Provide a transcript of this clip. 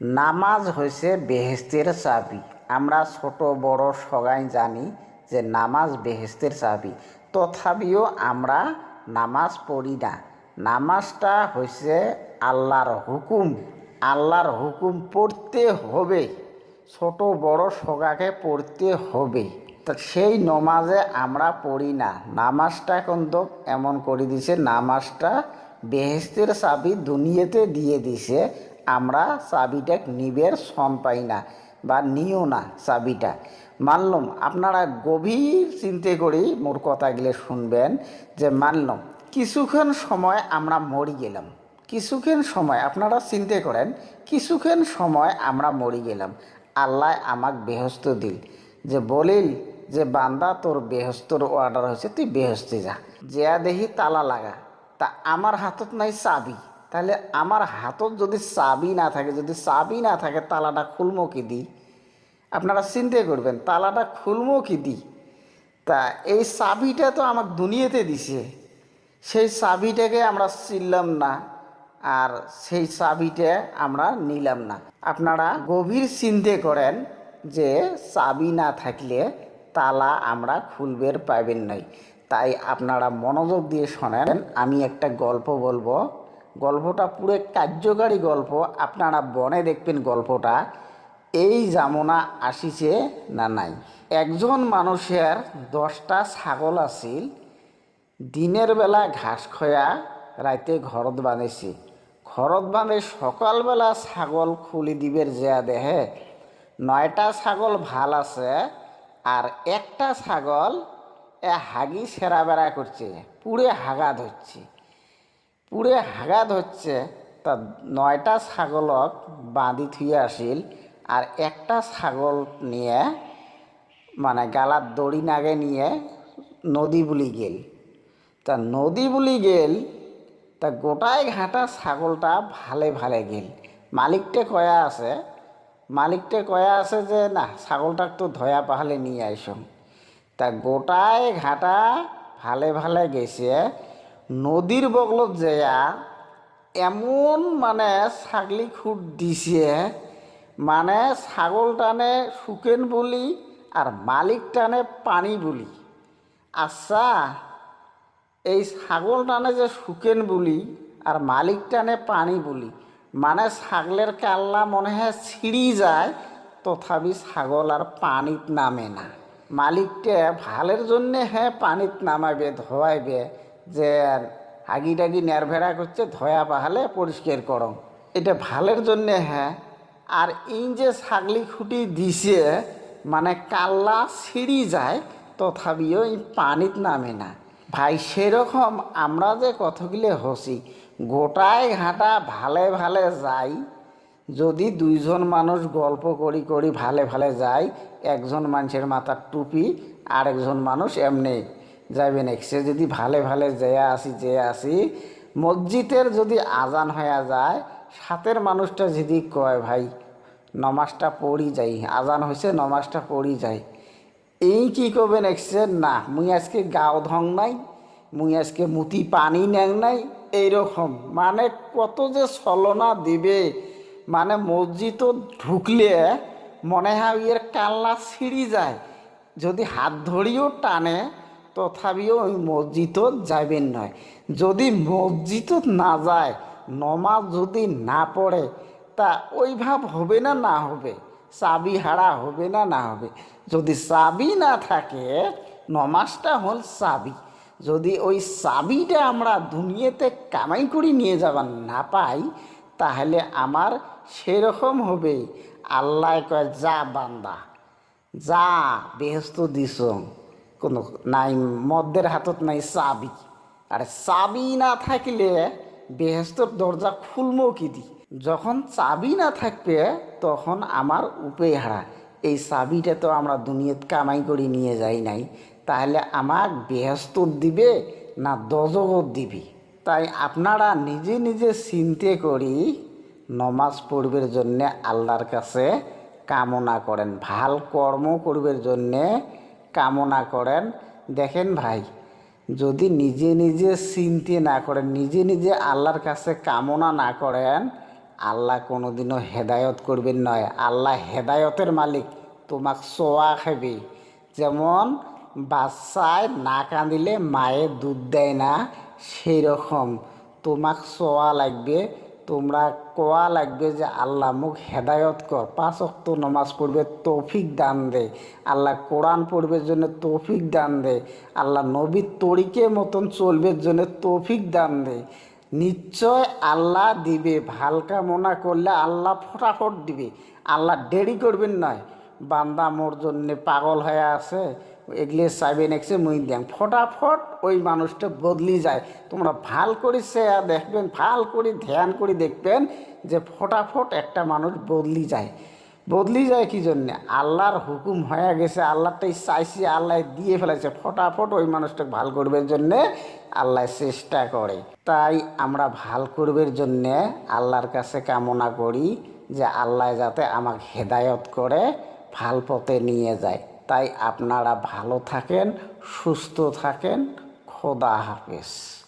নামাজ হয়েছে বেহেস্তের চাবি। আমরা ছোট, বড় সবাই জানি যে নামাজ বেহেস্তের চাবি। তথাপিও আমরা নামাজ পড়ি না। নামাজটা হয়েছে আল্লাহর হুকুম। আল্লাহর হুকুম পড়তে হবে। ছোট, বড় সগাকে পড়তে হবে। তা সেই নমাজে আমরা পড়ি না। নামাজটা এখন তো এমন করে দিছে, নামাজটা বেহেস্তের চাবি দুনিয়াতে দিয়ে দিছে। আমরা চাবিটা নিবের সন পাই না বা নিও না চাবিটা। মানলাম, আপনারা গভীর চিন্তে করেই মোর কথাগুলো শুনবেন যে মানলাম, কিছুক্ষণ সময় আমরা মরি গেলাম। কিছুক্ষণ সময়, আপনারা চিন্তা করেন, কিছুক্ষণ সময় আমরা মরি গেলাম। আল্লাহ আমাক বেহস্ত দিল যে বলিল যে, বান্দা, তোর বেহস্তর অর্ডার হয়েছে, তুই বেহস্তে যা। যেয়া দেখি তালা লাগা, তা আমার হাতত নাই চাবি। তাহলে আমার হাতত যদি চাবি না থাকে, যদি চাবি না থাকে, তালাটা খুলমো কি দিই আপনারা চিন্তা করবেন, তালাটা খুলমো কি দিই তা এই চাবিটা তো আমাকে দুনিয়াতে দিছে। সেই চাবিটাকে আমরা চিনলাম না, আর সেই চাবিটা আমরা নিলাম না। আপনারা গভীর চিন্তে করেন যে চাবি না থাকলে তালা আমরা খুলবের পাবেন নাই। তাই আপনারা মনোযোগ দিয়ে শোনেন, আমি একটা গল্প বলব। গল্পটা পুরো কার্যকারী গল্প। আপনারা বনে দেখবেন গল্পটা, এই জামনা আসিছে না নাই? একজন মানুষের দশটা ছাগল আছিল, দিনের বেলা ঘাস খয়া, রাইতে ঘরত বাঁধেছি। ঘরত বাঁধে সকালবেলা ছাগল খুলি দিবের যেয়া দেহে। নয়টা ছাগল ভালো আছে, আর একটা ছাগল এ হাগি সেরা বেড়া করছে পুরে হাগা ধরছে পুরে হাগা ধরছে তা নয়টা ছাগলক বাঁধি থুয়ে আসিল আর একটা ছাগল নিয়ে মানে গালার দড়ি নাগে নিয়ে নদী বুলি গেল। তা নদী বুলি গেল, তা গোটাই ঘাটা ছাগলটা ভালে ভালে গেল। মালিকটে কয়া আছে, মালিকটে কয়া আছে যে, না, ছাগলটাক তো ধয়া পাহালে নিয়ে আইসম তা গোটায় ঘাটা ভালে ভালে গেছে নদীর বগলত যেয়া এমন মানে ছাগলি খুঁট দিছে মানে ছাগল টানে শুকেন বলি আর মালিক টানে পানি বলি। আচ্ছা এই ছাগল টানে যে শুকেন বলি আর মালিক টানে পানি বলি মানে ছাগলের কাল্লা মনে হয় ছিঁড়ি যায়, তথাপি ছাগল আর পানিত নামে না। মালিকটা ভালের জন্যে হ্যাঁ পানিত নামাবে ধোয়াইবে। যে আর হাগি টাগি নেরভেড়া করছে, ধয়া পাহালে পরিষ্কার করম এটা ভালের জন্যে হ্যাঁ। আর এই যে ছাগলি খুঁটি দিছে মানে কাল্লা ছিঁড়ি যায়, তথাপিও এই পানিত নামে না। ভাই, সেরকম আমরা যে কতগুলো হসি, গোটায় ঘাটা ভালে ভালে যাই। যদি দুইজন মানুষ গল্প করি করি ভালে ভালে যায় একজন মানুষের মাথার টুপি আর একজন মানুষ এমনি যাবেন সে যদি ভালে ভালে যেয়া আসি যে আসি, মসজিদের যদি আজান হয়ে যায় সাথের মানুষটা যদি কয়, ভাই, নমাজটা পড়ি যাই, আজান হয়েছে নমাজটা পড়ি যাই। এই কি করবেন একসে না, মুই আজকে গাও ধং নাই, মুই আজকে মুতি পানি নেং নাই, এইরকম। মানে কত যে ছলনা দিবে মানে মসজিদও ঢুকলে মনে হয় ইয়ের কাল্লা ছিঁড়ি যায়। যদি হাত ধরিও টানে তথাপিও ওই মসজিদও যাবেন নয়। যদি মসজিদও না যায় নমাজ যদি না পড়ে, তা ওই ভাব হবে না না হবে? চাবি হারা হবে না না হবে? যদি চাবি না থাকে, নমাজটা হল চাবি। যদি ওই চাবিটা আমরা দুনিয়াতে কামাই করে নিয়ে যাবার না পাই, তাহলে আমার সেরকম হবে। আল্লাহ কয়, যা বান্দা, যা বেহস্ত দিস কোনো নাই মদ্যের হাতত নাই চাবি। আর চাবি না থাকলে বেহেস্তর দরজা খুলমো কি দি? যখন চাবি না থাকবে, তখন আমার উপে হারা এই চাবিটা তো আমরা দুনিয়াত কামাই করে নিয়ে যাই নাই। তাহলে আমাক বেহস্ত দিবে না দজগত দিবি? তাই আপনারা নিজে নিজে চিনতে করি নমাজ পড়বের জন্যে আল্লাহর কাছে কামনা করেন। ভালো কর্ম করবের জন্যে কামনা করেন। দেখেন ভাই, যদি নিজে নিজে চিনতে না করেন, নিজে নিজে আল্লাহর কাছে কামনা না করেন, আল্লাহ কোনোদিনও হেদায়ত করবেন নয়। আল্লাহ হেদায়তের মালিক, তোমাক সোয়া খাবে। যেমন বাচ্চায় না কাঁদিলে মায়ের দুধ দেয় না সেই রকম তোমাক সোয়া লাগবে। তোমরা কোয়া লাগবে যে আল্লাহ মুখ হেদায়ত কর পাঁচ অক্ত নমাজ পড়বে তৌফিক দান দে। আল্লাহ কোরআন পড়বের জন্য তৌফিক দান দে। আল্লাহ নবীর তরিকে মতন চলবের জন্য তৌফিক দান দে। নিশ্চয় আল্লাহ দিবে, ভালো কামনা করলে আল্লাহ ফটাফট দিবে। আল্লাহ দেরি করবেন নয় বান্দা মোর জন্যে পাগল হয়ে আছে। এগুলি চাইবেন একসে মুই দেন। ফটাফট ওই মানুষটা বদলি যায়। তোমরা ভালো করে সে দেখবেন, ভালো করে ধ্যান করে দেখবেন যে ফটাফট একটা মানুষ বদলি যায়। বদলি যায় কি জন্যে? আল্লাহর হুকুম হয়ে গেছে আল্লাহটাই চাইছি, আল্লাহ দিয়ে ফেলেছে। ফটাফট ওই মানুষটাকে ভালো করবার জন্যে আল্লাহ চেষ্টা করে। তাই আমরা ভালো করবার জন্যে আল্লাহর কাছে কামনা করি যে আল্লাহ যাতে আমাকে হেদায়ত করে, ভালো পথে নিয়ে যায়। তাই আপনারা ভালো থাকেন সুস্থ থাকেন। খোদা হাফেজ।